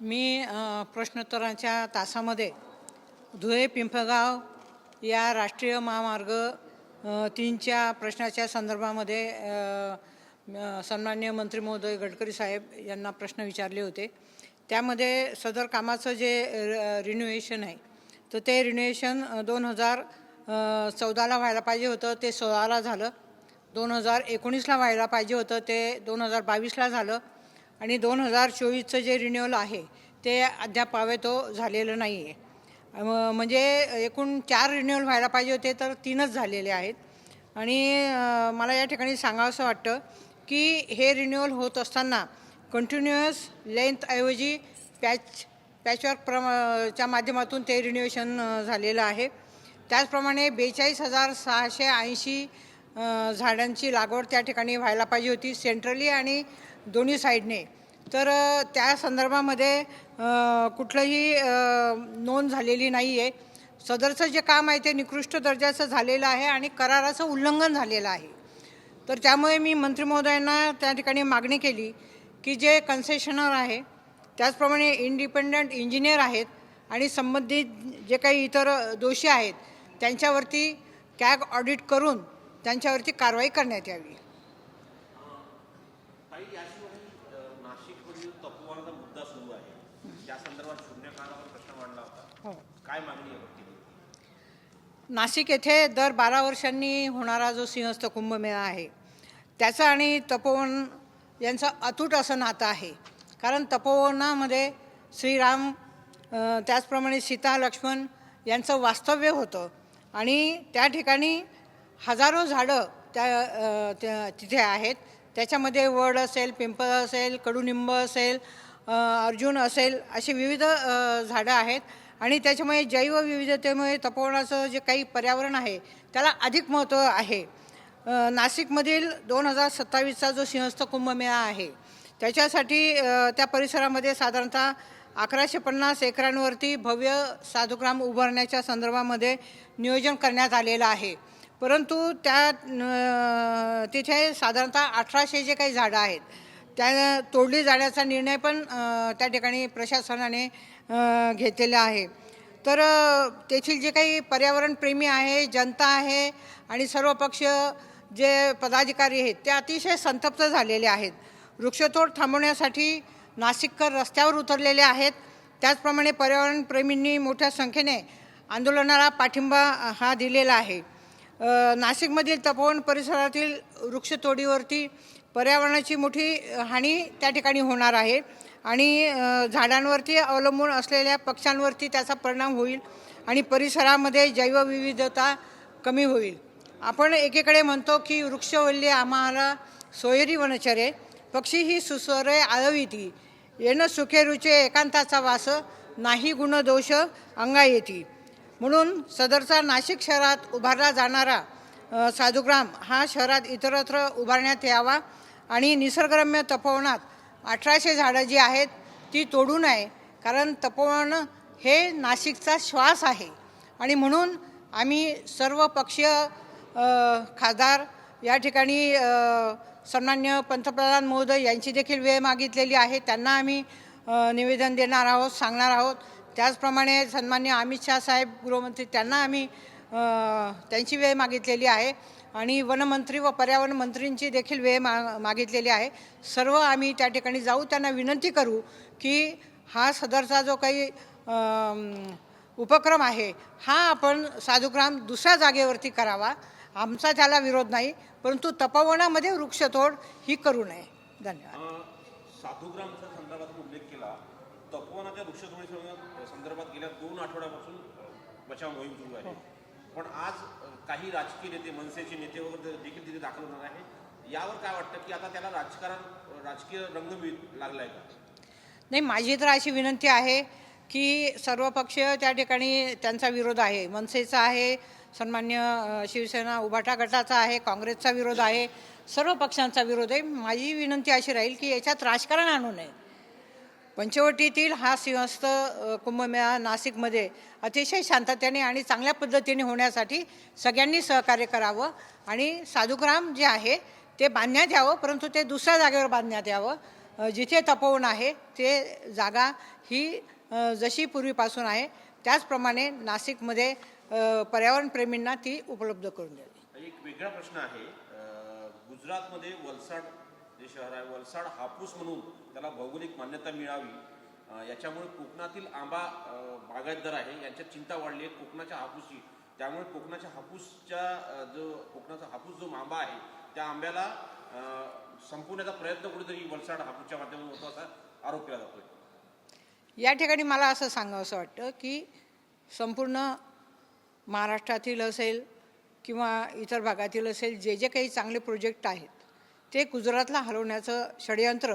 मी प्रश्नोत्तराच्या तासामध्ये धुळे पिंपळगाव या राष्ट्रीय महामार्ग तीनच्या प्रश्नाच्या संदर्भामध्ये सन्मान्य मंत्री महोदय गडकरी साहेब यांना प्रश्न विचारले होते. त्यामध्ये सदर कामाचं जे रिन्युएशन आहे तर ते रिन्युएशन दोन हजार चौदाला व्हायला पाहिजे होतं ते सोळाला झालं. दोन हजार एकोणीसला व्हायला पाहिजे होतं ते दोन हजार बावीसला झालं. आणि दोन हजार चोवीसचं जे रिन्युअल आहे ते अद्याप तो झालेलं नाही आहे म्हणजे एकूण चार रिन्युअल व्हायला पाहिजे होते तर तीनच झालेले आहेत. आणि मला या ठिकाणी सांगावंसं वाटतं की हे रिन्युअल होत असताना कंटिन्युअस लेंथऐवजी पॅच पॅचवर्क प्रमा च्या माध्यमातून ते रिन्युएशन झालेलं आहे. त्याचप्रमाणे बेचाळीस हजार सहाशे ऐंशी झाडांची लागवड त्या ठिकाणी व्हायला पाहिजे होती. सेंट्रली आणि दोन्ही साईडने. तर त्या संदर्भामध्ये कुठलंही नोंद झालेली नाही आहे सदरचं जे काम आहे ते निकृष्ट दर्जाचं झालेलं आहे आणि कराराचं उल्लंघन झालेलं आहे. तर त्यामुळे मी मंत्री महोदयांना त्या ठिकाणी मागणी केली की जे कन्सेशनर आहे त्याचप्रमाणे इंडिपेंडंट इंजिनियर आहेत आणि संबंधित जे काही इतर दोषी आहेत त्यांच्यावरती कॅग ऑडिट करून त्यांच्यावरती कारवाई करण्यात यावी काही याशिवाय अ, नाशिकमधील तपोवनाचा मुद्दा सुरू आहे त्या संदर्भात शून्यकाळावर प्रश्न मांडला होता हो. काय मागणी आहे बघ नाशिक येथे दर बारा वर्षांनी होणारा जो सिंहस्थ कुंभमेळा आहे त्याचं आणि तपोवन यांचं अतूट असं नातं आहे. कारण तपोवनामध्ये श्रीराम त्याचप्रमाणे सीता लक्ष्मण यांचं वास्तव्य होतं. आणि त्या ठिकाणी हजारो झाडं त्या तिथे आहेत. त्याच्यामध्ये वड असेल पिंपळ असेल कडुनिंब असेल अर्जुन असेल अशी विविध झाडं आहेत. आणि त्याच्यामुळे जैवविविधतेमुळे तपोवनाचं जे काही पर्यावरण आहे त्याला अधिक महत्त्व आहे. नाशिकमधील दोन हजार सत्तावीसचा जो सिंहस्थ कुंभमेळा आहे त्याच्यासाठी त्या परिसरामध्ये साधारणतः अकराशे पन्नास एकरांवरती भव्य साधुग्राम उभारण्याच्या संदर्भामध्ये नियोजन करण्यात आलेलं आहे. परंतु त्या तिथे साधारणतः अठराशे जे काही झाडं आहेत त्या तोडली जाण्याचा निर्णय पण त्या ठिकाणी प्रशासनाने घेतलेला आहे. तर तेथील जे काही पर्यावरणप्रेमी आहे जनता आहे आणि सर्व पक्ष जे पदाधिकारी आहेत ते अतिशय संतप्त झालेले आहेत. वृक्षतोड थांबवण्यासाठी नाशिककर रस्त्यावर उतरलेले आहेत. त्याचप्रमाणे पर्यावरणप्रेमींनी मोठ्या संख्येने आंदोलनाला पाठिंबा हा दिलेला आहे. नाशिकमधील तपोवन परिसरातील वृक्षतोडीवरती पर्यावरणाची मोठी हानी त्या ठिकाणी होणार आहे. आणि झाडांवरती अवलंबून असलेल्या पक्ष्यांवरती त्याचा परिणाम होईल आणि परिसरामध्ये जैवविविधता कमी होईल. आपण एकीकडे म्हणतो की वृक्षवल्ली आम्हाला सोयरी वनचरे पक्षी ही सुस्वरे आळविती. येणं सुखे रुचे एकांताचा वास नाही गुण दोष अंगा येती म्हणून सदरचा नाशिक शहरात उभारला जाणारा साधुग्राम हा शहरात इतरत्र उभारण्यात यावा आणि निसर्गरम्य तपोवनात अठराशे झाडं जी आहेत ती तोडू नये कारण तपोवन हे नाशिकचा श्वास आहे. आणि म्हणून आम्ही सर्व पक्षीय खासदार या ठिकाणी सन्मान्य पंतप्रधान महोदय यांची देखील वेळ मागितलेली आहे. त्यांना आम्ही निवेदन देणार आहोत सांगणार आहोत. त्याचप्रमाणे सन्मान्य अमित शाह साहेब गृहमंत्री त्यांना आम्ही त्यांची वेळ मागितलेली आहे. आणि वनमंत्री व पर्यावरण मंत्रींची देखील वेळ मा मागितलेली आहे. सर्व आम्ही त्या ठिकाणी जाऊ त्यांना विनंती करू की हा सदरचा जो काही उपक्रम आहे हा आपण साधुग्राम दुसऱ्या जागेवरती करावा. आमचा त्याला विरोध नाही परंतु तपोवनामध्ये वृक्षतोड ही करू नये. धन्यवाद. साधुग्रामच्या संदर्भात उल्लेख केला. तपोवनाच्या वृक्षतोडी संदर्भात- गेल्या दोन आठवड्यापासून बचाव मोहीम सुरू आहे. पण आज काही राजकीय नेते मनसेचे नेते वगैरे देखील तिथे दाखल होणार आहे यावर काय वाटतं की आता त्याला राजकारण राजकीय रंग लागलाय का? नाही माझी तर अशी विनंती आहे की सर्व पक्ष त्या ठिकाणी त्यांचा विरोध आहे. मनसेचा आहे सन्मान्य शिवसेना उभाटा गटाचा आहे काँग्रेसचा विरोध आहे सर्व पक्षांचा विरोध आहे. माझी विनंती अशी राहील की याच्यात राजकारण आणू नये. पंचवटीतील हा सिंहस्थ कुंभमेळा नाशिकमध्ये अतिशय शांततेने आणि चांगल्या पद्धतीने होण्यासाठी सगळ्यांनी सहकार्य करावं आणि साधुग्राम जे आहे ते बांधण्यात यावं परंतु ते दुसऱ्या जागेवर बांधण्यात यावं. जिथे तपोवन आहे ते जागा ही जशी पूर्वीपासून आहे त्याचप्रमाणे नाशिकमध्ये पर्यावरणप्रेमींना ती उपलब्ध करून द्यावी एक वेगळा प्रश्न आहे. गुजरातमध्ये वलसाड जे शहर आहे वलसाड हापूस म्हणून त्याला भौगोलिक मान्यता मिळावी याच्यामुळे कोकणातील आंबा बागायतदार आहे यांच्यात चिंता वाढली आहे. कोकणाच्या हापूसची त्यामुळे कोकणाच्या हापूसच्या जो कोकणाचा हापूस जो आंबा आहे त्या आंब्याला संपवण्याचा प्रयत्न कुठेतरी वलसाड हापूसच्या माध्यमातून होतो असा आरोप केला जातोय. या ठिकाणी मला असं सांगावं असं वाटतं की संपूर्ण महाराष्ट्रातील असेल किंवा इतर भागातील असेल जे जे काही चांगले प्रोजेक्ट आहेत ते गुजरातला हलवण्याचं षडयंत्र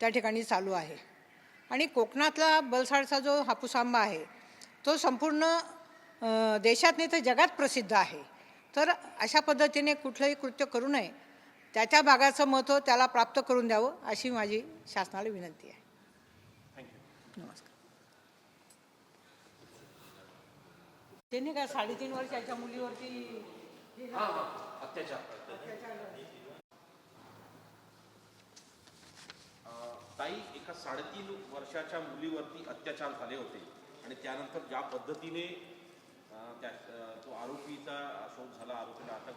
त्या ठिकाणी चालू आहे. आणि कोकणातला बलसाडचा जो हापूस आंबा आहे तो संपूर्ण देशात नाही तर जगात प्रसिद्ध आहे. तर अशा पद्धतीने कुठलंही कृत्य करू नये. त्या त्या भागाचं महत्त्व त्याला प्राप्त करून द्यावं अशी माझी शासनाला विनंती आहे. नमस्कार. त्यांनी काय साडेतीन वर्षाच्या मुलीवरती हां हां अत्याचार अं, ताई एका साडेतीन वर्षाच्या मुलीवरती अत्याचार झाले होते. आणि त्यानंतर ज्या पद्धतीने त्या तो आरोपीचा शोध झाला आरोपीला अटक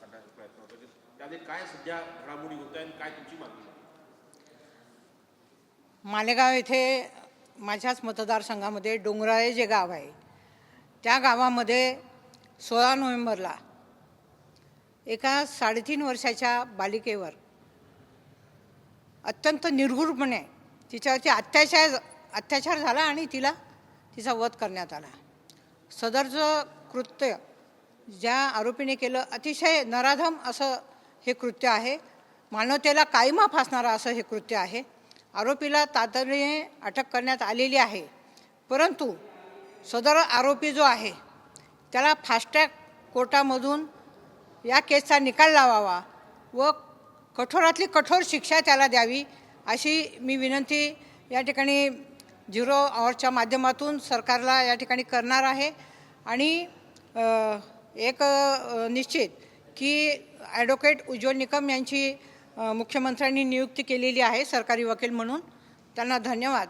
करण्याचा प्रयत्न होतो. त्यामध्ये काय सध्या घडामोडी होत आहे आणि काय तुमची मागणी मालेगाव येथे माझ्याच मतदारसंघामध्ये डोंगराळे जे गाव आहे त्या गावामध्ये सोळा नोव्हेंबरला एका साडेतीन वर्षाच्या बालिकेवर अत्यंत निर्घुरपणे तिच्यावरती अत्याचार अत्याचार झाला आणि तिला तिचा वध करण्यात आला. सदरचं कृत्य ज्या आरोपीने केलं अतिशय नराधम असं हे कृत्य आहे. मानवतेला कायमा फासणारं असं हे कृत्य आहे. आरोपीला तातडीने अटक करण्यात आलेली आहे. परंतु सदर आरोपी जो आहे त्याला फास्टॅग कोर्टामधून या केसचा निकाल लावावा व कठोरातली कठोर शिक्षा त्याला द्यावी अशी मी विनंती या ठिकाणी झिरो आवरच्या माध्यमातून सरकारला या ठिकाणी करणार आहे. आणि एक निश्चित की ॲडव्होकेट उज्ज्वल निकम यांची मुख्यमंत्र्यांनी नियुक्ती केलेली आहे सरकारी वकील म्हणून. त्यांना धन्यवाद.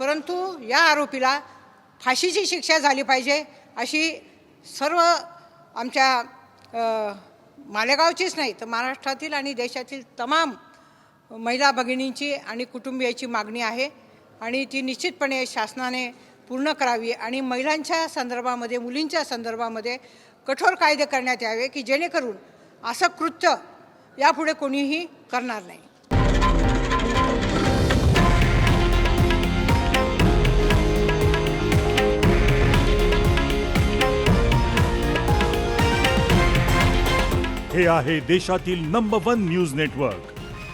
परंतु या आरोपीला फाशीची शिक्षा झाली पाहिजे अशी सर्व आमच्या मालेगावचीच नाही तर महाराष्ट्रातील आणि देशातील तमाम महिला भगिनींची आणि कुटुंबियाची मागणी आहे आणि ती निश्चितपणे शासनाने पूर्ण करावी आणि महिलांच्या संदर्भामध्ये मुलींच्या संदर्भामध्ये कठोर कायदे करण्यात यावे की जेणेकरून असं कृत्य यापुढे कोणीही करणार नाही. हे आहे देशातील नंबर वन न्यूज नेटवर्क